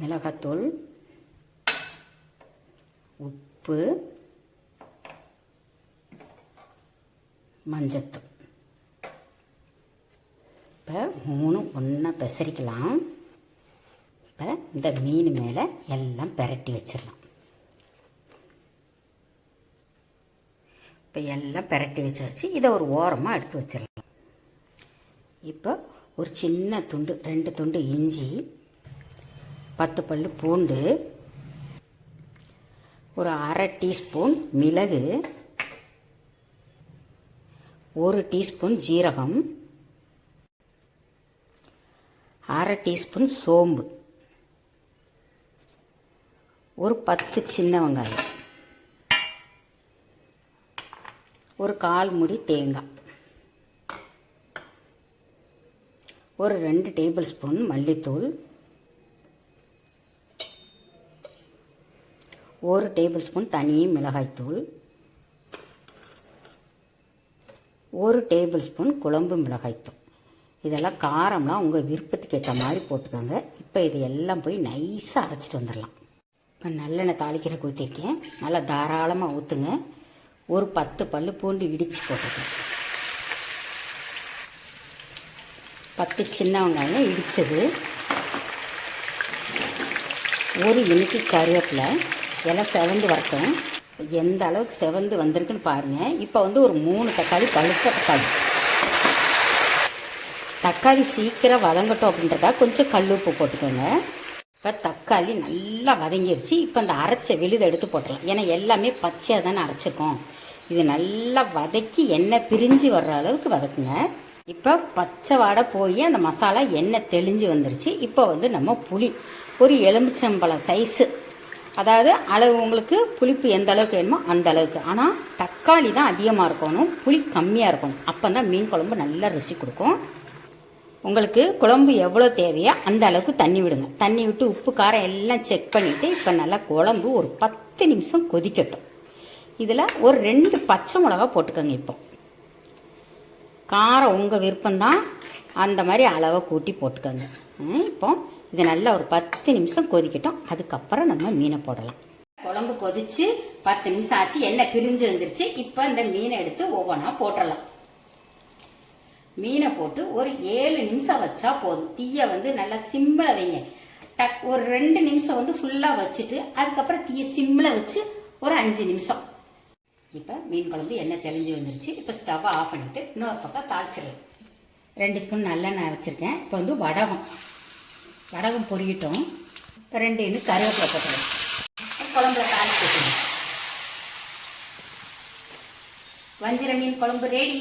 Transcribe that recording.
மிளகாத்தூள் உப்பு மஞ்சத்தூள். இப்போ மூணு ஒன்றா பெசரிக்கலாம். இப்போ இந்த மீன் மேலே எல்லாம் பெரட்டி வச்சிடலாம். இப்போ எல்லாம் பெரட்டி வச்சாச்சு. இதை ஒரு ஓரமாக எடுத்து வச்சிடலாம். இப்போ ஒரு சின்ன துண்டு ரெண்டு துண்டு இஞ்சி பத்து பல்லு பூண்டு ஒரு அரை டீஸ்பூன் மிளகு ஒரு டீஸ்பூன் ஜீரகம் அரை டீஸ்பூன் சோம்பு ஒரு பத்து சின்ன வெங்காயம் ஒரு கால் முடி தேங்காய் ஒரு ரெண்டு டேபிள் ஸ்பூன் மல்லித்தூள் ஒரு டேபிள் ஸ்பூன் தனி மிளகாய்த்தூள் ஒரு டேபிள் ஸ்பூன் குழம்பு மிளகாய்த்தூள். இதெல்லாம் காரம்லாம் உங்கள் விருப்பத்துக்கு ஏற்ற மாதிரி போட்டுக்கோங்க. இப்போ இது எல்லாம் போய் நைஸாக அரைச்சிட்டு வந்துடலாம். இப்போ நல்லெண்ணெய் தாளிக்கிற ஊற்றிருக்கேன் நல்லா தாராளமாக ஊற்றுங்க ஒரு பத்து பல்லு பூண்டு இடித்து போட்டுக்கேன் பத்து சின்ன வெங்காயம் இடித்தது ஒரு இனிக்கு கருவேப்பிலை. எல்லாம் செவந்து வரட்டும். எந்த அளவுக்கு செவந்து வந்திருக்குன்னு பாருங்கள் இப்போ வந்து ஒரு மூணு தக்காளி பழுத்த தக்காளி. தக்காளி சீக்கிரம் வதங்கட்டும் அப்படின்றதா கொஞ்சம் கல் உப்பு போட்டுக்கோங்க. இப்போ தக்காளி நல்லா வதங்கிருச்சு. இப்போ அந்த அரைச்ச விழுதை எடுத்து போட்டுடலாம். ஏன்னா எல்லாமே பச்சையாக தானே அரைச்சிருக்கோம். இது நல்லா வதக்கி எண்ணெய் பிரிஞ்சு வர்ற அளவுக்கு வதக்குங்க. இப்போ பச்சை வாடை போய் அந்த மசாலா எண்ணெய் தெளிஞ்சு வந்துருச்சு. இப்போ வந்து நம்ம புளி. ஒரு எலுமிச்சம்பழம் சைஸு அதாவது அளவு உங்களுக்கு புளிப்பு எந்த அளவுக்கு வேணுமோ அந்த அளவுக்கு. ஆனால் தக்காளி தான் அதிகமாக இருக்கணும் புளி கம்மியாக இருக்கணும். அப்போ தான் மீன் குழம்பு நல்லா ருசி கொடுக்கும். உங்களுக்கு குழம்பு எவ்வளோ தேவையோ அந்த அளவுக்கு தண்ணி விடுங்க. தண்ணி விட்டு உப்பு காரம் எல்லாம் செக் பண்ணிவிட்டு இப்போ நல்லா குழம்பு ஒரு பத்து நிமிஷம் கொதிக்கட்டும். இதில் ஒரு ரெண்டு பச்சை மிளகா போட்டுக்கோங்க இப்போ. காரம் உங்கள் விருப்பம்தான். அந்த மாதிரி அளவை கூட்டி போட்டுக்கோங்க. இப்போ இது நல்லா ஒரு பத்து நிமிஷம் கொதிக்கட்டும். அதுக்கப்புறம் நம்ம மீனை போடலாம். குழம்பு கொதிச்சு பத்து நிமிஷம் ஆச்சு. எண்ணெய் பிரிஞ்சு வந்துருச்சு. இப்போ இந்த மீனை எடுத்து ஒவ்வொன்றா போட்டுடலாம் மீனை போட்டு ஒரு ஏழு நிமிஷம் வச்சா போதும். தீயை வந்து நல்லா சிம்மில் வைங்க. டக் ஒரு ரெண்டு நிமிஷம் வந்து ஃபுல்லாக வச்சுட்டு அதுக்கப்புறம் தீயை சிம்மில் வச்சு ஒரு அஞ்சு நிமிஷம். இப்போ மீன் குழம்பு எண்ணெய் தெளிஞ்சு வந்துருச்சு. இப்போ ஸ்டவ்வை ஆஃப் பண்ணிவிட்டு இன்னொரு பக்கம் தாளிச்சிடலாம். ரெண்டு ஸ்பூன் நல்லெண்ணெய் வச்சுருக்கேன் இப்போ வந்து வடகம். வடகம் பொரியட்டும் ரெண்டு எண்ணு கருவேப்பிலை போட்டுருவேன் குழம்புல தாளிச்சு வஞ்சிர மீன் குழம்பு ரெடி